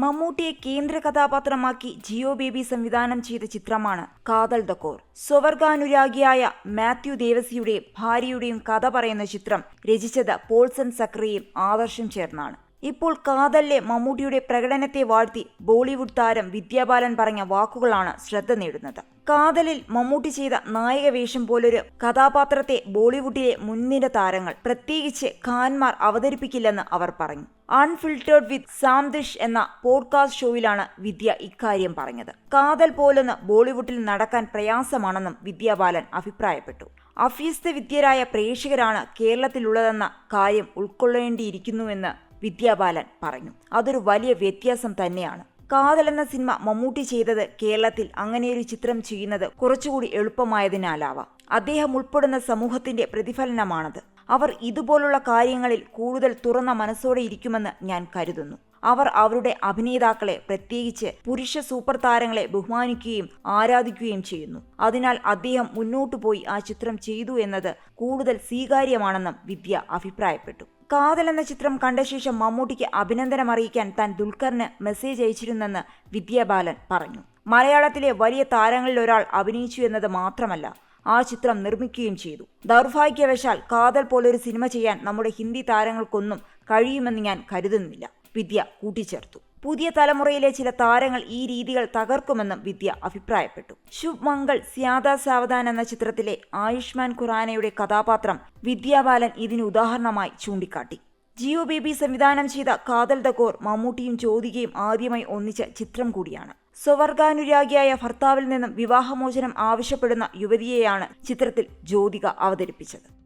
മമ്മൂട്ടിയെ കേന്ദ്ര കഥാപാത്രമാക്കി ജിയോ ബേബി സംവിധാനം ചെയ്ത ചിത്രമാണ് കാതൽ ദക്കോർ സ്വവർഗാനുരാഗിയായ മാത്യു ദേവസിയുടെയും ഭാര്യയുടെയും കഥ പറയുന്ന ചിത്രം രചിച്ചത് പോൾസൺ സക്രിയും ആദർശം ചേർന്നാണ്. ഇപ്പോൾ കാതലിലെ മമ്മൂട്ടിയുടെ പ്രകടനത്തെ വാഴ്ത്തി ബോളിവുഡ് താരം വിദ്യാബാലൻ പറഞ്ഞ വാക്കുകളാണ് ശ്രദ്ധ നേടുന്നത്. കാതലിൽ മമ്മൂട്ടി ചെയ്ത നായക വേഷം പോലൊരു കഥാപാത്രത്തെ ബോളിവുഡിലെ മുൻനിര താരങ്ങൾ പ്രത്യേകിച്ച് ഖാൻമാർ അവതരിപ്പിക്കില്ലെന്ന് അവർ പറഞ്ഞു. അൺഫിൽട്ടേർഡ് വിത്ത് സാംദിഷ് എന്ന പോഡ്കാസ്റ്റ് ഷോയിലാണ് വിദ്യ ഇക്കാര്യം പറഞ്ഞത്. കാതൽ പോലൊന്ന് ബോളിവുഡിൽ നടക്കാൻ പ്രയാസമാണെന്നും വിദ്യാബാലൻ അഭിപ്രായപ്പെട്ടു. അഭ്യസ്ത വിദ്യരായ പ്രേക്ഷകരാണ് കേരളത്തിലുള്ളതെന്ന കാര്യം ഉൾക്കൊള്ളേണ്ടിയിരിക്കുന്നുവെന്ന് വിദ്യാബാലൻ പറഞ്ഞു. അതൊരു വലിയ വ്യത്യാസം തന്നെയാണ്. കാതൽ എന്ന സിനിമ മമ്മൂട്ടി ചെയ്തത് കേരളത്തിൽ അങ്ങനെയൊരു ചിത്രം ചെയ്യുന്നത് കുറച്ചുകൂടി എളുപ്പമായതിനാലാവാം. അദ്ദേഹം ഉൾപ്പെടുന്ന സമൂഹത്തിന്റെ പ്രതിഫലനമാണത്. അവർ ഇതുപോലുള്ള കാര്യങ്ങളിൽ കൂടുതൽ തുറന്ന മനസ്സോടെ ഇരിക്കുമെന്ന് ഞാൻ കരുതുന്നു. അവർ അവരുടെ അഭിനേതാക്കളെ പ്രത്യേകിച്ച് പുരുഷ സൂപ്പർ താരങ്ങളെ ബഹുമാനിക്കുകയും ആരാധിക്കുകയും ചെയ്യുന്നു. അതിനാൽ അദ്ദേഹം മുന്നോട്ടു പോയി ആ ചിത്രം ചെയ്തു എന്നത് കൂടുതൽ സ്വീകാര്യമാണെന്നും വിദ്യ അഭിപ്രായപ്പെട്ടു. കാതൽ എന്ന ചിത്രം കണ്ട ശേഷം മമ്മൂട്ടിക്ക് അഭിനന്ദനം അറിയിക്കാൻ താൻ ദുൽഖറിന് മെസ്സേജ് അയച്ചിരുന്നെന്ന് വിദ്യാബാലൻ പറഞ്ഞു. മലയാളത്തിലെ വലിയ താരങ്ങളിൽ ഒരാൾ അഭിനയിച്ചു എന്നത് മാത്രമല്ല ആ ചിത്രം നിർമ്മിക്കുകയും ചെയ്തു. ദൗർഭാഗ്യവശാൽ കാതൽ പോലൊരു സിനിമ ചെയ്യാൻ നമ്മുടെ ഹിന്ദി താരങ്ങൾക്കൊന്നും കഴിയുമെന്ന് ഞാൻ കരുതുന്നില്ല. വിദ്യ കൂട്ടിച്ചേർത്തു. പുതിയ തലമുറയിലെ ചില താരങ്ങൾ ഈ രീതികൾ തകർക്കുമെന്നും വിദ്യ അഭിപ്രായപ്പെട്ടു. ശുഭ് മംഗൾ സ്യാദ സാവധാൻ എന്ന ചിത്രത്തിലെ ആയുഷ്മാൻ ഖുറാനയുടെ കഥാപാത്രം വിദ്യാബാലൻ ഇതിന് ഉദാഹരണമായി ചൂണ്ടിക്കാട്ടി. ജിയോ ബേബി സംവിധാനം ചെയ്ത കാതൽ ദകോർ മമ്മൂട്ടിയും ജ്യോതികയും ആദ്യമായി ഒന്നിച്ച ചിത്രം കൂടിയാണ്. സ്വവർഗാനുരാഗിയായ ഭർത്താവിൽ നിന്നും വിവാഹമോചനം ആവശ്യപ്പെടുന്ന യുവതിയെയാണ് ചിത്രത്തിൽ ജ്യോതിക അവതരിപ്പിച്ചത്.